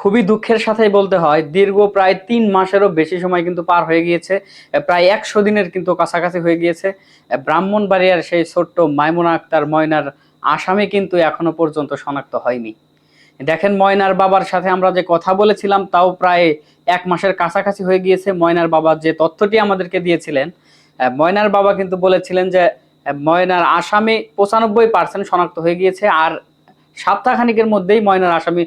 খুবই দুঃখের সাথেই বলতে হয়, দীর্ঘ প্রায় তিন মাসেরও বেশি সময় কিন্তু পার হয়ে গিয়েছে প্রায় একশো দিনের কিন্তু কাছাকাছি হয়ে গিয়েছে। ব্রাহ্মণবাড়িয়ার সেই ছোট্ট মাইমুনা আক্তার ময়নার আসামি কিন্তু এখনও পর্যন্ত শনাক্ত হয়নি। দেখেন ময়নার বাবার সাথে আমরা যে কথা বলেছিলাম, তাও প্রায় এক মাসের কাছাকাছি হয়ে গিয়েছে। ময়নার বাবা যে তথ্যটি আমাদেরকে দিয়েছিলেন ময়নার বাবা কিন্তু বলেছিলেন যে ময়নার আসামি পঁচানব্বই পার্সেন্ট শনাক্ত হয়ে গিয়েছে। আর সপ্তাহখানিকের মধ্যেই ময়নার আসামি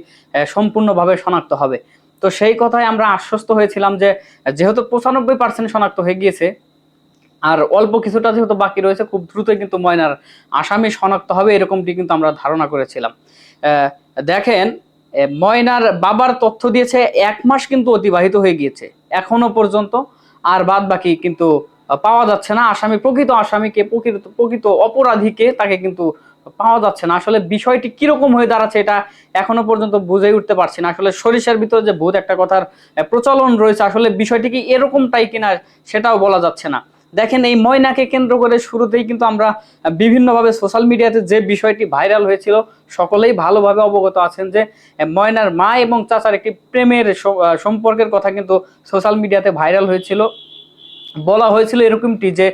সম্পূর্ণভাবে শনাক্ত হবে। তো সেই কথায় আমরা আশ্বস্ত হয়েছিলাম যে, যেহেতু পঁচানব্বই পার্সেন্ট শনাক্ত হয়ে গিয়েছে, আর অল্প কিছুটা যেহেতু বাকি রয়েছে, খুব দ্রুতই কিন্তু ময়নার আসামি শনাক্ত হবে, এরকমটি কিন্তু আমরা ধারণা করেছিলাম। দেখেন ময়নার বাবার তথ্য দিয়েছে, এক মাস কিন্তু অতিবাহিত হয়ে গিয়েছে, এখনও পর্যন্ত, আর বাদ বাকি কিন্তু পাওয়া যাচ্ছে না। আসামি, প্রকৃত আসামিকে, প্রকৃত প্রকৃত অপরাধীকে তাকে কিন্তু পাওয়া যাচ্ছে না। আসলে বিষয়টি কীরকম হয়ে দাঁড়াচ্ছে এটা এখনও পর্যন্ত বুঝে উঠতে পারছি না। আসলে সরিষার ভিতরে যে ভূত একটা কথার প্রচলন রয়েছে, আসলে বিষয়টি কি এরকমটাই কিনা সেটাও বলা যাচ্ছে না। দেখেন এই ময়নাকে কেন্দ্র করে শুরুতেই কিন্তু আমরা বিভিন্নভাবে সোশ্যাল মিডিয়াতে যে বিষয়টি ভাইরাল হয়েছিল, সকলেই ভালোভাবে অবগত আছেন যে ময়নার মা এবং চাচার একটি প্রেমের সম্পর্কের কথা কিন্তু সোশ্যাল মিডিয়াতে ভাইরাল হয়েছিল। বলা হয়েছিল এরকমটি যে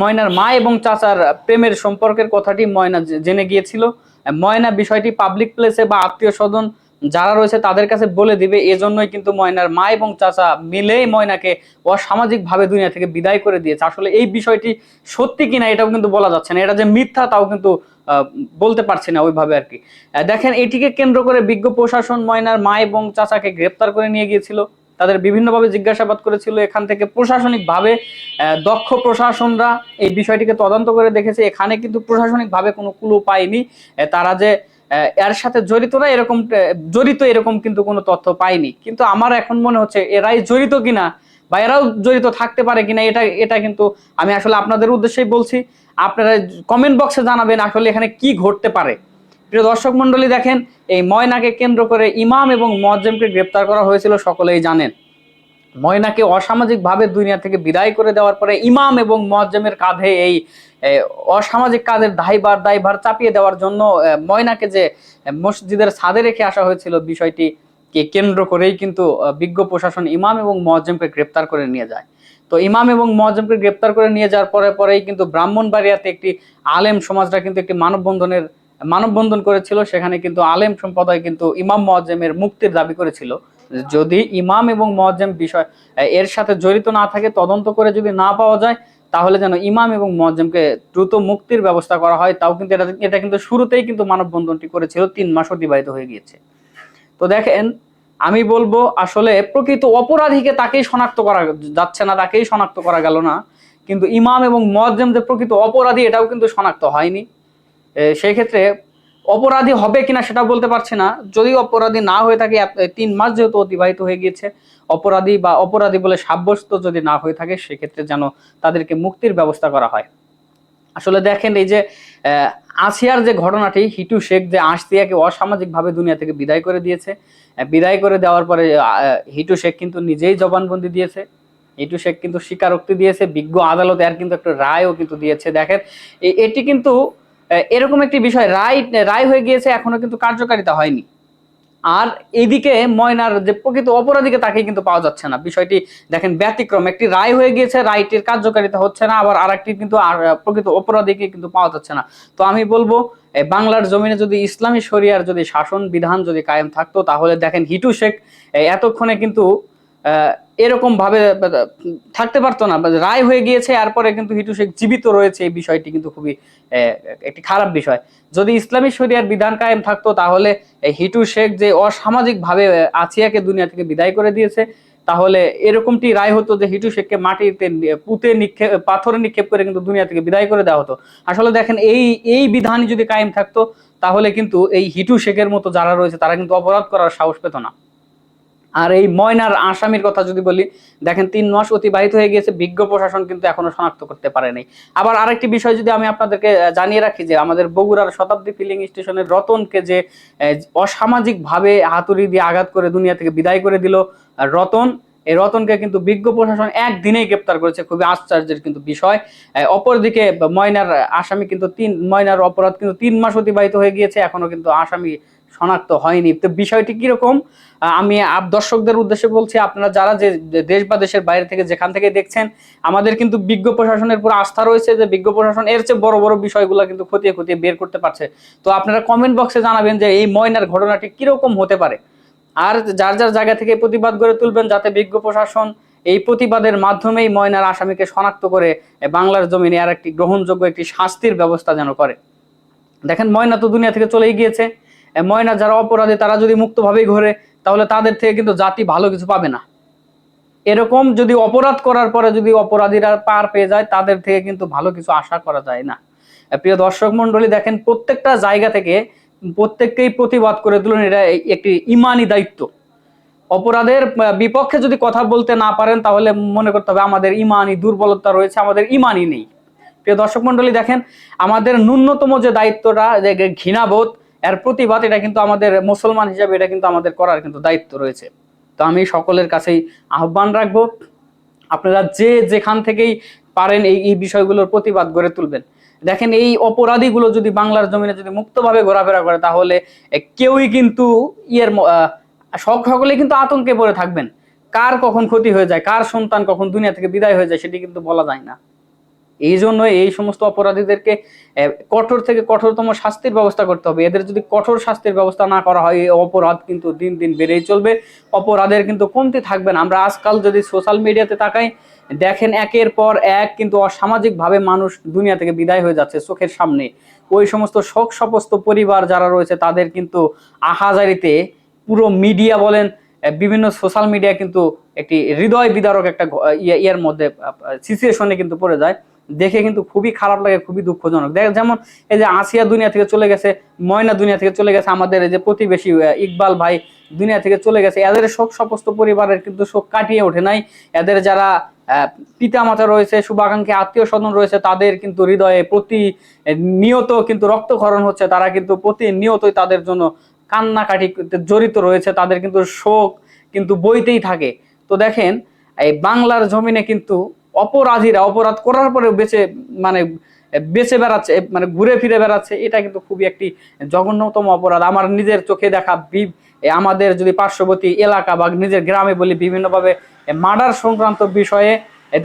ময়নার মা এবং চাচার প্রেমের সম্পর্কের কথাটি ময়না জেনে গিয়েছিল। ময়না বিষয়টি পাবলিক প্লেসে বা আত্মীয় স্বজন যারা রয়েছে তাদের কাছে বলে দিবে। এজন্যই কিন্তু ময়নার মা এবং চাচা মিলেই ময়নাকে অসামাজিকভাবে দুনিয়া থেকে বিদায় করে দিয়েছে। আসলে এই বিষয়টি সত্যি কিনা এটাও কিন্তু বলা যাচ্ছে না। এটা যে মিথ্যা তাও কিন্তু বলতে পারছি না ওইভাবে আর কি। দেখেন, এটিকে কেন্দ্র করে বিজ্ঞ প্রশাসন ময়নার মা এবং চাচাকে গ্রেপ্তার করে নিয়ে গিয়েছিল। তাদের বিভিন্নভাবে জিজ্ঞাসাবাদ করেছিল। এখান থেকে প্রশাসনিকভাবে দক্ষ প্রশাসনরা এই বিষয়টিকে তদন্ত করে দেখেছে। এখানে কিন্তু প্রশাসনিকভাবে কোনো কুলো পায়নি। তারা যে এর সাথে জড়িত না এরকম জড়িত এরকম কিন্তু কোনো তথ্য পাইনি কিন্তু আমার এখন মনে হচ্ছে এরাই জড়িত কিনা বা এরাও জড়িত থাকতে পারে কিনা, এটা এটা কিন্তু আমি আসলে আপনাদের উদ্দেশ্যেই বলছি। আপনারা কমেন্ট বক্সে জানাবেন আসলে এখানে কি ঘটতে পারে। প্রিয় দর্শক মন্ডলী দেখেন এই ময়নাকে কেন্দ্র করে ইমাম এবং মজ্জেমকে গ্রেপ্তার করা হয়েছিল, সকলেই জানেন। ময়নাকে অসামাজিকভাবে দুনিয়া থেকে বিদায় করে দেওয়ার পরে ইমাম এবং মজ্জেমের কাঁধে এই অসামাজিক কাজের দায়ভার দায়ভার চাপিয়ে দেওয়ার জন্য ময়নাকে যে মসজিদের ছাদে রেখে আসা হয়েছিল বিষয়টি কে কেন্দ্র করেই কিন্তু বিজ্ঞ প্রশাসন ইমাম এবং মজ্জেমকে গ্রেপ্তার করে নিয়ে যায়। তো ইমাম এবং মজ্জেমকে গ্রেপ্তার করে নিয়ে যাওয়ার পরে পরেই কিন্তু ব্রাহ্মণবাড়িয়াতে একটি আলেম সমাজরা কিন্তু একটি মানববন্ধনের মানববন্ধন করেছিল, সেখানে কিন্তু আলেম সম্প্রদায় কিন্তু ইমাম মজ্জেমের মুক্তির দাবি করেছিল। যদি ইমাম এবং মজ্জেম বিষয় এর সাথে জড়িত না থাকে, তদন্ত করে যদি না পাওয়া যায়, তাহলে যেন ইমাম এবং মজ্জেমকে দ্রুত মুক্তির ব্যবস্থা করা হয়, তাও কিন্তু এটা এটা কিন্তু শুরুতেই কিন্তু মানববন্ধনটি করেছিল, তিন মাস অতিবাহিত হয়ে গিয়েছে। তো দেখেন, আমি বলব, আসলে প্রকৃত অপরাধীকে তাকেই শনাক্ত করা যাচ্ছে না, তাকেই শনাক্ত করা গেল না, কিন্তু ইমাম এবং মজ্জেম যে প্রকৃত অপরাধী, এটাও কিন্তু শনাক্ত হয়নি। সেই ক্ষেত্রে অপরাধী হবে কিনা সেটা বলতে পারছি না। যদি অপরাধী না হয়ে থাকে তিন মাস যেহেতু অতিবাহিত হয়ে গিয়েছে, অপরাধী বা অপরাধী বলে সাব্যস্ত যদি না হয়ে থাকে, সেক্ষেত্রে যেন তাদেরকে মুক্তির ব্যবস্থা করা হয়। আসলে দেখেন, এই যে আসিয়ার যে ঘটনাটি, হিটু শেখ যে আসিয়াকে অসামাজিকভাবে দুনিয়া থেকে বিদায় করে দিয়েছে বিদায় করে দেওয়ার পরে হিটু শেখ কিন্তু নিজেই জবানবন্দি দিয়েছে। হিটু শেখ কিন্তু স্বীকারোক্তি দিয়েছে, বিজ্ঞ আদালতে আর কিন্তু একটা রায়ও কিন্তু দিয়েছে। দেখেন এটি কিন্তু এরকম একটি বিষয়, রায় রায় হয়ে গিয়েছে, এখনও কিন্তু কার্যকারিতা হয়নি। আর এইদিকে ময়নার যে প্রকৃত অপরাধীকে তাকে কিন্তু পাওয়া যাচ্ছে না। বিষয়টি দেখেন ব্যতিক্রম, একটি রায় হয়ে গিয়েছে, রায়টির কার্যকারিতা হচ্ছে না, আবার আরেকটি কিন্তু প্রকৃত অপরাধীকে কিন্তু পাওয়া যাচ্ছে না। তো আমি বলব বাংলার জমিনে যদি ইসলামী শরিয়ার যদি শাসন বিধান যদি কায়েম থাকতো, তাহলে দেখেন হিটু শেখ এতক্ষণে কিন্তু এরকম ভাবে থাকতে পারতো না রায় হয়ে গিয়েছে, এরপরে কিন্তু হিটু শেখ জীবিত রয়েছে এই বিষয়টি কিন্তু খুবই একটি খারাপ বিষয়। যদি ইসলামী শরিয়ার বিধান কায়েম থাকতো, তাহলে হিটু শেখ যে অসামাজিক ভাবে আছিয়াকে দুনিয়া থেকে বিদায় করে দিয়েছে, তাহলে এরকমটি রায় হতো যে হিটু শেখকে মাটিতে পুঁতে নিক্ষেপ, পাথরে নিক্ষেপ করে কিন্তু দুনিয়া থেকে বিদায় করে দেওয়া হতো। আসলে দেখেন, এই এই বিধানই যদি কায়েম থাকতো, তাহলে কিন্তু এই হিটু শেখের মতো যারা রয়েছে, তারা কিন্তু অপরাধ করার সাহস পেত না। আর এই ময়নার আসামির কথা যদি বলি, দেখেন তিন মাস অতিবাহিত হয়ে গিয়েছে, বিজ্ঞ প্রশাসন কিন্তু এখনও শনাক্ত করতে পারেনি আবার আরেকটি বিষয় যদি আমি আপনাদেরকে জানিয়ে রাখি যে আমাদের বগুড়ার শতাব্দী ফিলিং স্টেশনের রতনকে যে অসামাজিক ভাবে হাতুড়ি দিয়ে আঘাত করে দুনিয়া থেকে বিদায় করে দিল রতন, এই রতনকে কিন্তু বিজ্ঞ প্রশাসন একদিনেই গ্রেপ্তার করেছে, খুবই আশ্চর্যের কিন্তু বিষয়। অপরদিকে ময়নার আসামি কিন্তু তিন, ময়নার অপরাধ কিন্তু তিন মাস অতিবাহিত হয়ে গিয়েছে, এখনও কিন্তু আসামি শনাক্ত হয়নি। তো বিষয়টি কীরকম? আমি আপ- দর্শকদের উদ্দেশ্যে বলছি, আপনারা যারা যে দেশ বা দেশের বাইরে থেকে যেখান থেকে দেখছেন, আমাদের কিন্তু বিজ্ঞ প্রশাসনের পুরো আস্থা রয়েছে যে বিজ্ঞ প্রশাসন এর চেয়ে বড় বড় বিষয়গুলো কিন্তু খতিয়ে খতিয়ে বের করতে পারছে। তো আপনারা কমেন্ট বক্সে জানাবেন যে এই ময়নার ঘটনাটি কীরকম হতে পারে। আর যার যার জায়গা থেকে প্রতিবাদ গড়ে তুলবেন, যাতে বিজ্ঞ প্রশাসন এই প্রতিবাদের মাধ্যমেই ময়নার আসামিকে শনাক্ত করে বাংলার জমিনে আর একটি গ্রহণযোগ্য একটি শাস্তির ব্যবস্থা যেন করে। দেখেন, ময়না তো দুনিয়া থেকে চলেই গিয়েছে। ময়না যারা অপরাধী, তারা যদি মুক্তভাবেই ঘোরে, তাহলে তাদের থেকে কিন্তু জাতি ভালো কিছু পাবে না। এরকম যদি অপরাধ করার পরে যদি অপরাধীরা পার পেয়ে যায়, তাদের থেকে কিন্তু ভালো কিছু আশা করা যায় না। প্রিয় দর্শক মন্ডলী দেখেন প্রত্যেকটা জায়গা থেকে প্রত্যেককেই প্রতিবাদ করে তুলেন এটা একটি ইমানি দায়িত্ব। অপরাধের বিপক্ষে যদি কথা বলতে না পারেন, তাহলে মনে করতে হবে আমাদের ইমানি দুর্বলতা রয়েছে, আমাদের ইমানই নেই। প্রিয় দর্শক মন্ডলী দেখেন আমাদের ন্যূনতম যে দায়িত্বটা, যে ঘৃণাবোধ এর প্রতিবাদ এটা কিন্তু আমাদের মুসলমান হিসাবে এটা কিন্তু আমাদের করার কিন্তু দায়িত্ব রয়েছে। তো আমি সকলের কাছেই আহ্বান রাখব, আপনারা যে যেখান থেকেই পারেন এই এই বিষয়গুলোর প্রতিবাদ গড়ে তুলবেন। দেখেন এই অপরাধীগুলো যদি বাংলার জমিনে যদি মুক্তভাবে ঘোরাফেরা করে, তাহলে কেউই কিন্তু ইয়ের সকলে কিন্তু আতঙ্কে পড়ে থাকবেন। কার কখন ক্ষতি হয়ে যায়, কার সন্তান কখন দুনিয়া থেকে বিদায় হয়ে যায়, সেটি কিন্তু বলা যায় না। এই জন্য এই সমস্ত অপরাধীদেরকে কঠোর থেকে কঠোরতম শাস্তির ব্যবস্থা করতে হবে। এদের যদি কঠোর শাস্তির ব্যবস্থা না করা হয়, এই অপরাধ কিন্তু দিন দিন বেড়েই চলবে। অপরাধের কিন্তু কমতি থাকবে না। আমরা আজকাল যদি সোশ্যাল মিডিয়াতে তাকাই, দেখেন একের পর এক কিন্তু অসামাজিকভাবে মানুষ দুনিয়া থেকে বিদায় হয়ে যাচ্ছে চোখের সামনে। ওই সমস্ত শোক সমস্ত পরিবার যারা রয়েছে, তাদের কিন্তু আহাজারিতে পুরো মিডিয়া বলেন বিভিন্ন সোশ্যাল মিডিয়া কিন্তু একটি হৃদয় বিদারক একটা ঘ- ইয়ে- মধ্যে সিচুয়েশনে কিন্তু পড়ে যায়। দেখে কিন্তু খুবই খারাপ লাগে, খুবই দুঃখজনক। দেখ, যেমন এই যে আসিয়া দুনিয়া থেকে চলে গেছে, ময়না দুনিয়া থেকে চলে গেছে, আমাদের এই যে প্রতিবেশী ইকবাল ভাই দুনিয়া থেকে চলে গেছে, এদের শোক সমস্ত পরিবারের কিন্তু শোক কাটিয়ে ওঠে নাই। এদের যারা পিতা মাতা রয়েছে, শুভাকাঙ্ক্ষী আত্মীয় স্বজন রয়েছে, তাদের কিন্তু হৃদয়ে প্রতি নিয়ত কিন্তু রক্তক্ষরণ হচ্ছে। তারা কিন্তু প্রতি নিয়তই তাদের জন্য কান্নাকাটি জড়িত রয়েছে। তাদের কিন্তু শোক কিন্তু বইতেই থাকে। তো দেখেন, এই বাংলার জমিনে কিন্তু অপরাধীরা, অপরাধ করার পরে বেঁচে মানে বেঁচে বেড়াচ্ছে মানে ঘুরে ফিরে বেড়াচ্ছে, এটা কিন্তু খুবই একটি জঘন্যতম অপরাধ। আমার নিজের চোখে দেখা আমাদের যদি পার্শ্ববর্তী এলাকা বা নিজের গ্রামে বলি, বিভিন্নভাবে মার্ডার সংক্রান্ত বিষয়ে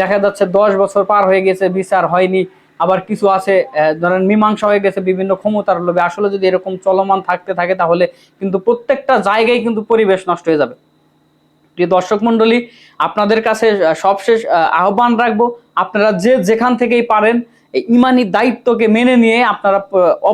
দেখা যাচ্ছে দশ বছর পার হয়ে গেছে, বিচার হয়নি। আবার কিছু আছে ধরেন মীমাংসা হয়ে গেছে, বিভিন্ন ক্ষমতার লোভে। আসলে যদি এরকম চলমান থাকতে থাকে, তাহলে কিন্তু প্রত্যেকটা জায়গায় কিন্তু পরিবেশ নষ্ট হয়ে যাবে। প্রিয় দর্শক মন্ডলী আপনাদের কাছে সবশেষ আহ, আহ্বান রাখব আপনারা যে যেখান থেকেই পারেন ইমানি দায়িত্বকে মেনে নিয়ে আপনারা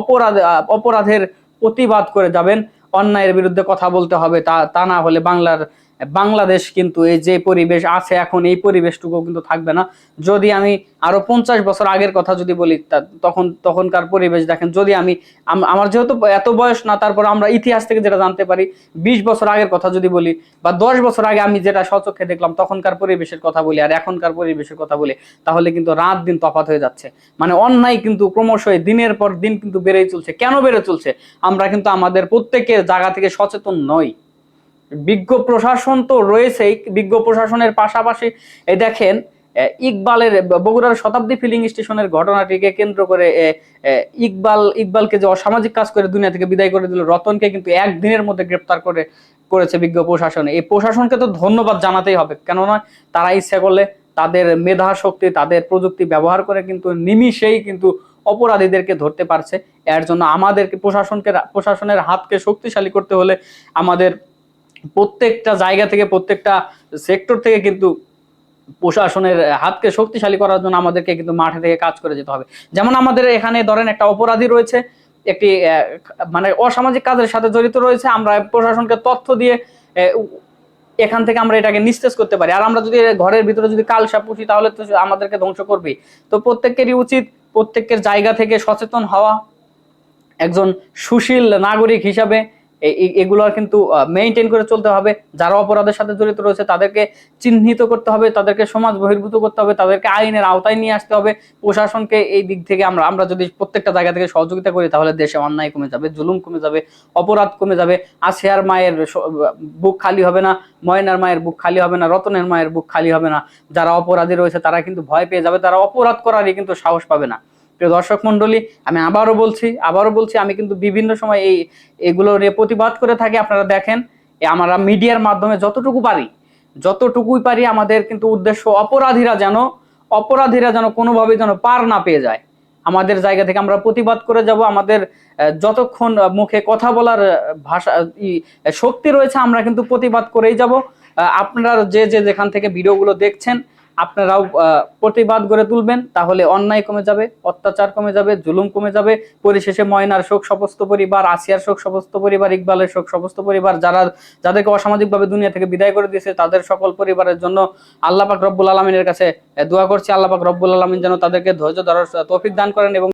অপরাধ অপরাধের প্রতিবাদ করে যাবেন। অন্যায়ের বিরুদ্ধে কথা বলতে হবে তা তা না হলে বাংলার বাংলাদেশ কিন্তু এই যে পরিবেশ আছে এখন, এই পরিবেশটুকু কিন্তু থাকবে না। যদি আমি আরও পঞ্চাশ বছর আগের কথা যদি বলি তখন, তখনকার পরিবেশ দেখেন, যদি আমি আমার যেহেতু এত বয়স না, তারপর আমরা ইতিহাস থেকে যেটা জানতে পারি, বিশ বছর আগের কথা যদি বলি, বা দশ বছর আগে আমি যেটা সচক্ষে দেখলাম, তখনকার পরিবেশের কথা বলি, আর এখনকার পরিবেশের কথা বলি, তাহলে কিন্তু রাত দিন তফাত হয়ে যাচ্ছে। মানে অন্যায় কিন্তু ক্রমশই দিনের পর দিন কিন্তু বেড়েই চলছে। কেন বেড়ে চলছে? আমরা কিন্তু আমাদের প্রত্যেকের জায়গা থেকে সচেতন নই। বিজ্ঞ প্রশাসন তো রয়েছেই। বিজ্ঞ প্রশাসনের পাশাপাশি দেখেন ইকবালের বগুড়ার শতাব্দী ফিলিং স্টেশনের ঘটনাটিকে কেন্দ্র করে ইকবাল, ইকবালকে যে অসামাজিক কাজ করে দুনিয়া থেকে বিদায় করে দিল, রতনকে কিন্তু একদিনের মধ্যে গ্রেপ্তার করে, করেছে বিজ্ঞ প্রশাসনে। এই প্রশাসনকে তো ধন্যবাদ জানাতেই হবে, কেননা তারা ইচ্ছা করলে তাদের মেধা, শক্তি, তাদের প্রযুক্তি ব্যবহার করে কিন্তু নিমিষেই কিন্তু অপরাধীদেরকে ধরতে পারছে। এর জন্য আমাদেরকে, প্রশাসনকে, প্রশাসনের হাতকে শক্তিশালী করতে হলে আমাদের প্রত্যেকটা জায়গা থেকে, প্রত্যেকটা সেক্টর থেকে কিন্তু প্রশাসনের হাতকে শক্তিশালী করার জন্য আমাদেরকে কিন্তু মাঠে থেকে কাজ করে যেতে হবে। যেমন আমাদের এখানে ধরেন একটা অপরাধী রয়েছে, একটি মানে অসামাজিক কাজের সাথে জড়িত রয়েছে, আমরা প্রশাসনকে তথ্য দিয়ে এখান থেকে আমরা এটাকে নিস্তেজ করতে পারি। আর আমরা যদি ঘরের ভিতরে যদি কালসা পুষি, তাহলে তো আমাদেরকে ধ্বংস করবেই। তো প্রত্যেকেরই উচিত প্রত্যেকের জায়গা থেকে সচেতন হওয়া। একজন সুশীল নাগরিক হিসাবে এগুলোর কিন্তু মেনটেন করে চলতে হবে। যারা অপরাধের সাথে জড়িত রয়েছে, তাদেরকে চিহ্নিত করতে হবে, তাদেরকে সমাজ বহির্ভূত করতে হবে, তাদেরকে আইনের আওতায় নিয়ে আসতে হবে। প্রশাসনকে এই দিক থেকে আমরা আমরা যদি প্রত্যেকটা জায়গা থেকে সহযোগিতা করি, তাহলে দেশে অন্যায় কমে যাবে, জুলুম কমে যাবে, অপরাধ কমে যাবে। আসিয়ার মায়ের বুক খালি হবে না, ময়নার মায়ের বুক খালি হবে না, রতনের মায়ের বুক খালি হবে না। যারা অপরাধী রয়েছে, তারা কিন্তু ভয় পেয়ে যাবে, তারা অপরাধ করারই কিন্তু সাহস পাবে না। প্রিয় দর্শক মণ্ডলী, আমি আবারও বলছি আবারও বলছি, আমি কিন্তু বিভিন্ন সময় এই, এগুলো নিয়ে প্রতিবাদ করে থাকি, আপনারা দেখেন আমরা মিডিয়ার মাধ্যমে যতটুকু পারি, যতটুকুই পারি আমাদের কিন্তু উদ্দেশ্য অপরাধীরা যেন অপরাধীরা যেন কোনোভাবে যেন পার না পেয়ে যায়। আমাদের জায়গা থেকে আমরা প্রতিবাদ করে যাব, আমাদের যতক্ষণ মুখে কথা বলার ভাষা শক্তি রয়েছে, আমরা কিন্তু প্রতিবাদ করেই যাব। আপনারা যে যে, যেখান থেকে ভিডিওগুলো দেখছেন আপনারাও প্রতিবাদ গড়ে তুলবেন, তাহলে অন্যায় কমে যাবে, অত্যাচার কমে যাবে, জুলুম কমে যাবে, পরিশেষে ময়নার শোক সমস্ত পরিবার, আসিয়ার শোক সমস্ত পরিবার, ইকবালের শোক সমস্ত পরিবার, যারা, যাদেরকে অসামাজিকভাবে দুনিয়া থেকে বিদায় করে দিয়েছে, তাদের সকল পরিবারের জন্য আল্লাহ পাক রব্বুল আলমিনের কাছে দোয়া করছি, আল্লাহ পাক রব্বুল আলমিন যেন তাদেরকে ধৈর্য ধরার তৌফিক দান করেন এবং